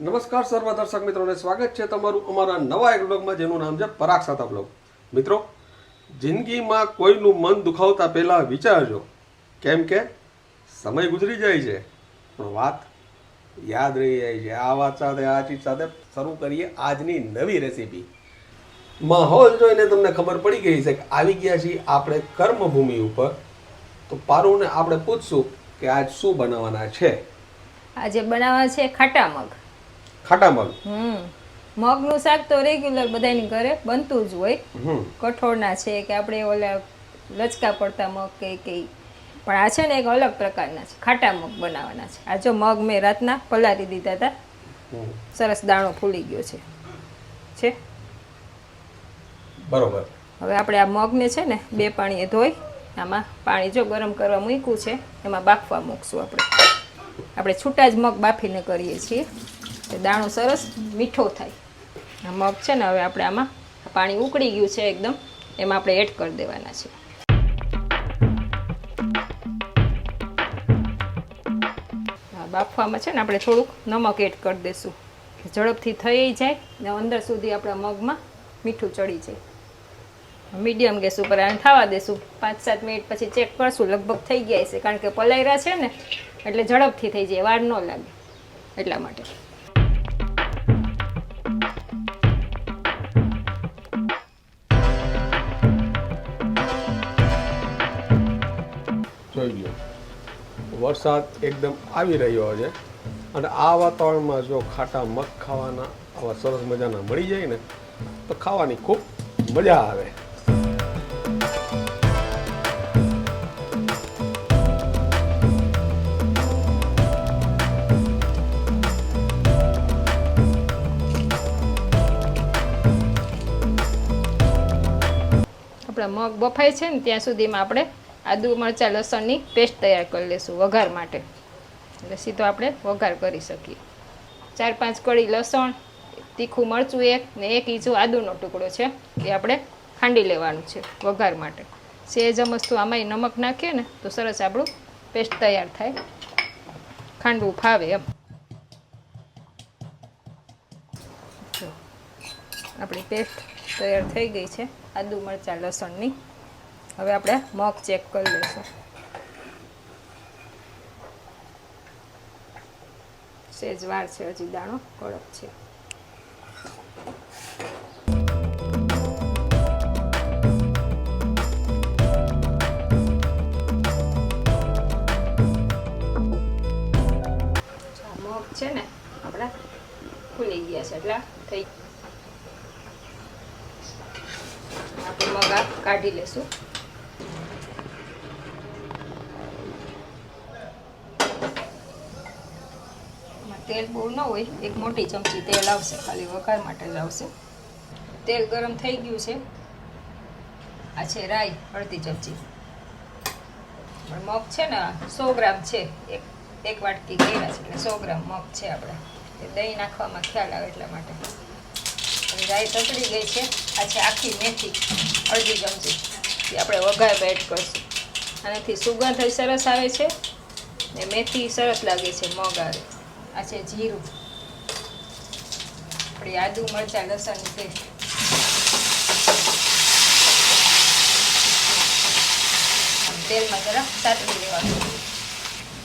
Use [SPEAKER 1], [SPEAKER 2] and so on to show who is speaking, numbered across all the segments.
[SPEAKER 1] નમસ્કાર સર્વ દર્શક મિત્રોને સ્વાગત છે તમારું અમારા નવા એક બ્લોગમાં જેનું નામ છે પરાગ સાતા બ્લોગ મિત્રો, જિંદગીમાં કોઈનું મન દુખાવતા પહેલાં વિચારજો. કેમ કે સમય ગુજરી જાય છે, પણ વાત યાદ રહી જાય છે. આ વાત સાથે, આ ચીજ સાથે શરૂ કરીએ આજની નવી રેસીપી. માહોલ જોઈને તમને ખબર પડી ગઈ છે કે આવી ગયા છીએ આપણે કર્મભૂમિ ઉપર. તો પારુને આપણે પૂછશું કે આજ શું બનાવવાના છે?
[SPEAKER 2] આજે બનાવવા છે ખાટા મગ.
[SPEAKER 1] ખાટા મગ.
[SPEAKER 2] મગનું શાક તો રેગ્યુલર બધાની ઘરે બનતું જ હોય. કઠોળના છે કે આપણે ઓલા લચકા પડતા મગ કે કે પણ આ છે ને એક અલગ પ્રકારના છે. ખાટા મગ બનાવવાના છે. આ જો મગ મેં રાતના પલારી દીધા હતા. સરસ દાણો ફૂલી ગયો છે. છે?
[SPEAKER 1] બરોબર.
[SPEAKER 2] હવે આપણે આ મગને છે ને બે પાણીએ ધોઈ આમાં પાણી જો ગરમ કરવા મૂક્યું છે એમાં બાફવા મૂકશું આપણે. આપણે છૂટા જ મગ બાફીને કરીએ છીએ. દાણો સરસ મીઠો થાય. મગ છે ને હવે આપણે આમાં પાણી ઉકળી ગયું છે એકદમ. એમાં આપણે એડ કરી દેવાના છે. બાફવામાં છે ને આપણે થોડુંક નમક એડ કરી દઈશું ઝડપથી થઈ જાય ને અંદર સુધી આપણા મગમાં મીઠું ચડી જાય. મીડિયમ ગેસ ઉપર આને થવા દેશું. પાંચ સાત મિનિટ પછી ચેક કરશું. લગભગ થઈ ગયા છે કારણ કે પલાયરા છે ને, એટલે ઝડપથી થઈ જાય. વાર ન લાગે એટલા માટે.
[SPEAKER 1] જોઈ લો વરસાદ એકદમ આવી રહ્યો છે અને આ વાતાવરણમાં જો ખાટા મગ ખાવાના, આવા સરસ મજાના મળી જાય ને, તો ખાવાની ખૂબ મજા આવે.
[SPEAKER 2] આપણા મગ બફાય છે ને ત્યાં સુધીમાં આપણે આદુ મરચાં, લસણની પેસ્ટ તૈયાર કરી લઈશું વઘાર માટે. એટલે સીધો આપણે વઘાર કરી શકીએ. ચાર પાંચ કળી લસણ, તીખું મરચું એક ને એક ઈંચું આદુનો ટુકડો છે એ આપણે ખાંડી લેવાનું છે વઘાર માટે. સેજ મસ્તુ આમાંય નમક નાખીએ ને તો સરસ આપણું પેસ્ટ તૈયાર થાય. ખાંડવું ફાવે એમ. આપણી પેસ્ટ તૈયાર થઈ ગઈ છે આદુ મરચાં, લસણની. હવે આપણે મગ ચેક કરી લઈશું. સેજવાર છે હજી દાણો, કડક છે. મગ છે ને, આપણા ખુલી ગયા છે, એટલે થઈ આપણે મગ કાઢી લેશું તેલ બહુ ન હોય, એક મોટી ચમચી તેલ આવશે, ખાલી વઘાર માટે જ આવશે. તેલ ગરમ થઈ ગયું છે. આ છે રાઈ, અડધી ચમચી. પણ મગ છે ને, સો ગ્રામ છે. એક એક વાટકી કર્યા છે, એટલે સો ગ્રામ મગ છે આપણે એ દહીં નાખવામાં ખ્યાલ આવે એટલા માટે. રાઈ તતડી ગઈ છે. આ છે આખી મેથી, અડધી ચમચી. એ આપણે વઘારમાં એડ કરશું. આનાથી સુગંધ સરસ આવે છે. ને મેથી સરસ લાગે છે મગ આવે. આ છે જીરું. આપણી આદુ, મરચાં, લસણ પેસ્ટ. તેલમાં જરા સાતવી લેવાનું.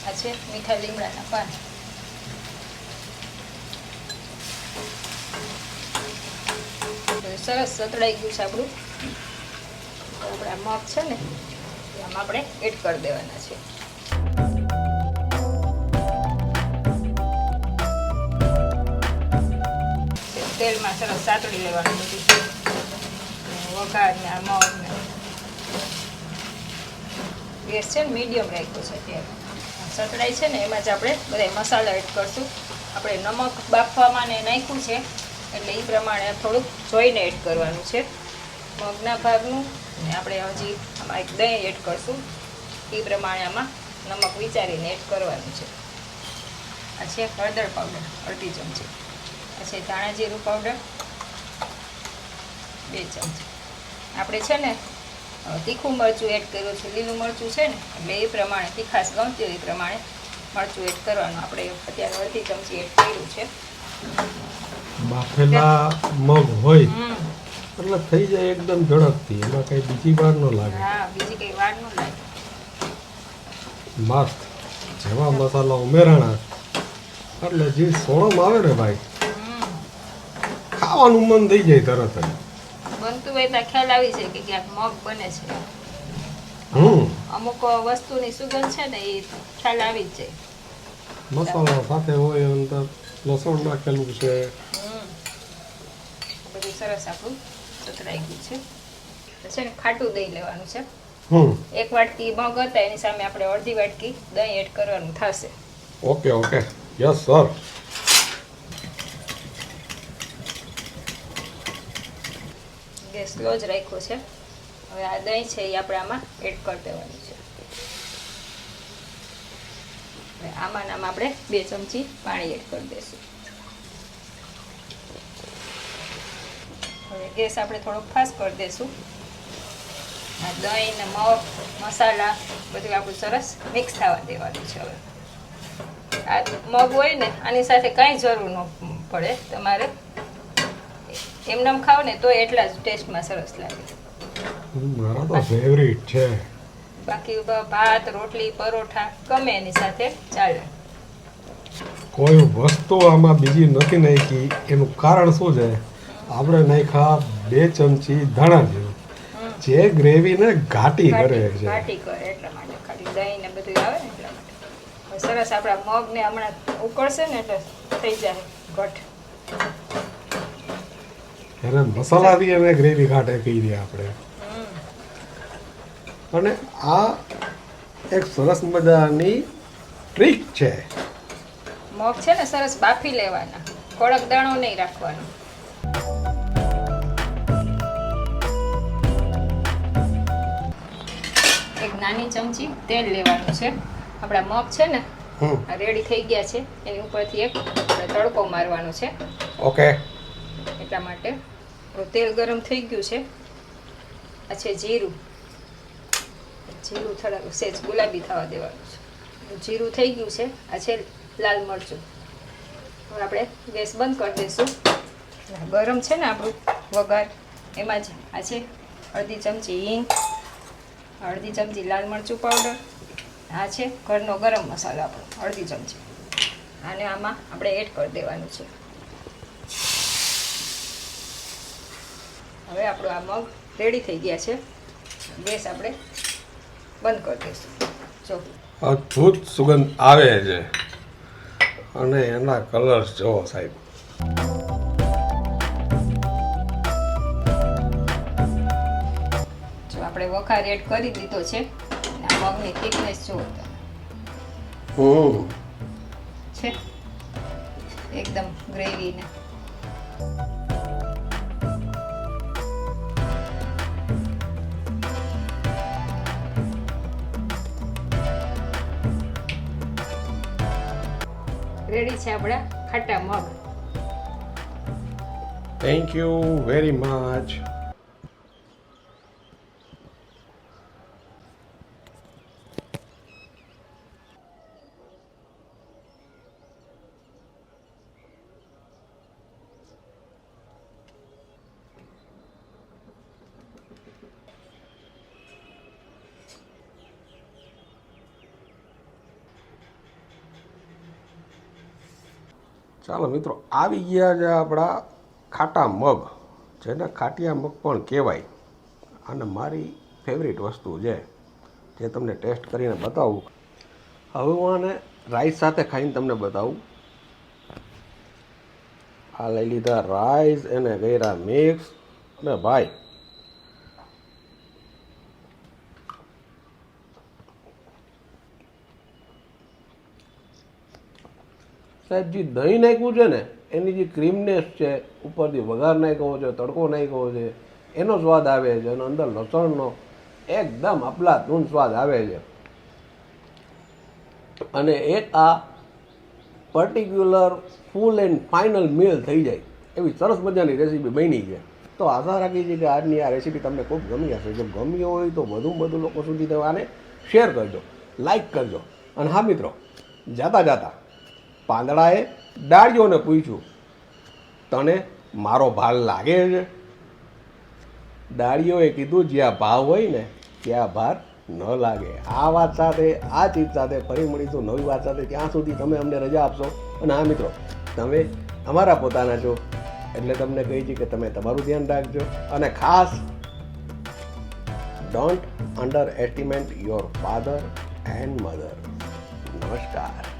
[SPEAKER 2] આ છે મીઠા લીમડાના પાન. સરસ સતડાઈ ગયું છે આપણું. આપણા મગ છે ને એ આમાં આપણે એડ કરી દેવાના છે. તેલમાં સરસ સાતળી લેવાનું બધું. વઘાર ને મગ ને. ગેસ છે ને મીડિયમ રાખ્યો છે અત્યારે. સતળાઈ છે ને એમાં જ આપણે બધા મસાલા એડ કરશું. આપણે નમક બાફવામાં ને નાખ્યું છે, એટલે એ પ્રમાણે થોડુંક જોઈને એડ કરવાનું છે. મગના ભાગનું ને આપણે હજી આમાં એક દહીં એડ કરશું. એ પ્રમાણે આમાં નમક વિચારીને એડ કરવાનું છે. આ છે હળદર પાવડર, અડધી ચમચી. આ છે ધાણા જીરું પાવડર બે ચમચી. આપણે છે ને તીખું મરચું એડ કર્યું છે લીલું મરચું છે ને એટલે એ પ્રમાણે તીખાસ ગમતી હોય એ પ્રમાણે મરચું એડ કરવાનું. આપણે અત્યારે અડધી ચમચી એડ કર્યું છે.
[SPEAKER 1] બાફેલા મગ હોય એટલે થઈ જાય એકદમ ઝડપથી એમાં કઈ બીજી વાર ન લાગે.
[SPEAKER 2] હા બીજી કઈ વાર ન લાગે.
[SPEAKER 1] મસ્ત. જેવા મસાલા ઉમેરાણા. એટલે જે સોણમ આવે ને ભાઈ ખાવાનું મન થઈ જાય તરત જ.
[SPEAKER 2] બનતું હોય ત્યાં ખ્યાલ આવી જાય કે ક્યાંક મગ બને છે.
[SPEAKER 1] હમ.
[SPEAKER 2] અમુક વસ્તુની સુગંધ છે ને એ ખ્યાલ આવી જ જાય.
[SPEAKER 1] મસાલા સાથે હોય અંદર લસણ નાખેલું છે.
[SPEAKER 2] હમ. બધું સરસ આપણું સતરાઈ ગયું છે. છે ને ખાટું દહીં લેવાનું છે.
[SPEAKER 1] હમ.
[SPEAKER 2] એક વાટકી મગ હતા એની સામે આપણે અડધી વાટકી દહીં એડ કરવાનું થશે.
[SPEAKER 1] Okay okay. Yes sir.
[SPEAKER 2] Gas slow જ રાખ્યો છે. હવે આ દહીં છે એ આપણે આમાં એડ કરી દેવાનું છે. આમાં નામ આપણે બે ચમચી પાણી એડ કરી દઈશું. હવે ગેસ આપણે થોડોક ફાસ્ટ કરી દઈશું. આ દહીં ને મગ, મસાલા બધું આપણું સરસ મિક્સ થવા દેવાનું છે હવે. આ મગ હોય ને આની સાથે કાંઈ જરૂર ન પડે. તમારે એમનેમ ખાવ ને તો એટલા જ ટેસ્ટમાં સરસ લાગે.
[SPEAKER 1] મારા તો ફેવરિટ છે.
[SPEAKER 2] બાકી ભાત રોટલી પરોઠા ગમે એની સાથે ચાલે.
[SPEAKER 1] કોઈ વસ્તુ આમાં બીજી નથી નાખી એનું કારણ શું છે? આપણે નાખ્યા બે ચમચી ધાણા જેવું. જે ગ્રેવીને ઘાટી કરે છે.
[SPEAKER 2] ઘાટી કરે એટલા માટે ખાલી દહીં ને બધું આવે ને એટલા માટે. સરસ આપણા મગ ને હમણાં ઉકળશે ને એટલે થઈ જાય ઘટ.
[SPEAKER 1] એને મસાલાથી એને ગ્રેવી ઘાટે કહી દે આપણે. અને આ એક સરસ મજાની ટ્રીક છે.
[SPEAKER 2] મગ છે ને સરસ બાફી લેવાના. કડક દાણો નહીં રાખવાનો. એક નાની ચમચી તેલ લેવાનું છે. આપણા મગ છે ને રેડી થઈ ગયા છે. એની ઉપરથી એક તડકો મારવાનો છે.
[SPEAKER 1] ઓકે.
[SPEAKER 2] એટલા માટે તેલ ગરમ થઈ ગયું છે. આ છે જીરું. જીરું થોડાક સેજ ગુલાબી થવા દેવાનું છે. જીરું થઈ ગયું છે. આ છે લાલ મરચું. હવે આપણે ગેસ બંધ કરી દઈશું. ગરમ છે ને આપણું વઘાર. એમાં જ આ છે અડધી ચમચી હિંગ, અડધી ચમચી લાલ મરચું પાવડર. આ છે ઘરનો ગરમ મસાલો આપણો, અડધી ચમચી. અને આમાં આપણે એડ કરી દેવાનું છે. હવે આપણું આ મગ રેડી થઈ ગયા છે. ગેસ આપણે બંધ કરી દઈશું. જો.
[SPEAKER 1] અદ્ભુત સુગંધ આવે છે. અને એના કલર્સ જોવો સાહેબ.
[SPEAKER 2] જો આપણે વખાર એડ કરી દીધો છે. આ મગની થિકનેસ જુઓ તમે. છે. એકદમ ગ્રેવી રેડી છે આપણા ખાટા મગ.
[SPEAKER 1] થેન્ક યુ વેરી મચ ચાલો મિત્રો, આવી ગયા છે આપણા ખાટા મગ, જેને ખાટિયા મગ પણ કહેવાય. અને મારી ફેવરિટ વસ્તુ છે, જે તમને ટેસ્ટ કરીને બતાવું. હવે હું આને રાઈસ સાથે ખાઈને તમને બતાવું. આ લઈ લીધા રાઈસ એને ગયરા મિક્સ અને ભાઈ સાહેબ, જે દહીં નાખ્યું છે ને, એની જે ક્રીમનેસ છે, ઉપરથી વઘાર નાખ્યો છે, તડકો નાખ્યો છે, એનો સ્વાદ આવે છે અને અંદર લસણનો એકદમ અપલાતૂન સ્વાદ આવે છે. અને એક આ particular full and final meal થઈ જાય, એવી સરસ મજાની રેસીપી બની છે. તો આશા રાખી છે કે આજની આ રેસીપી તમને ખૂબ ગમી હશે. જો ગમી હોય તો વધુ વધુ લોકો સુધી તમે આને શેર કરજો લાઈક કરજો. અને હા મિત્રો, જાતા જાતા. પાંદડાએ ડાળીઓને પૂછ્યું, તને મારો ભાર લાગે છે? ડાળીઓએ કીધું, જ્યાં ભાવ હોય ને, ત્યાં ભાર ન લાગે. આ વાત સાથે, આ ચીજ સાથે ફરી મળીશું નવી વાત સાથે. ત્યાં સુધી તમે અમને રજા આપશો. અને હા, મિત્રો, તમે અમારા પોતાના છો. એટલે તમને કહી છે કે તમે તમારું ધ્યાન રાખજો. અને ખાસ don't underestimate your father and mother નમસ્કાર.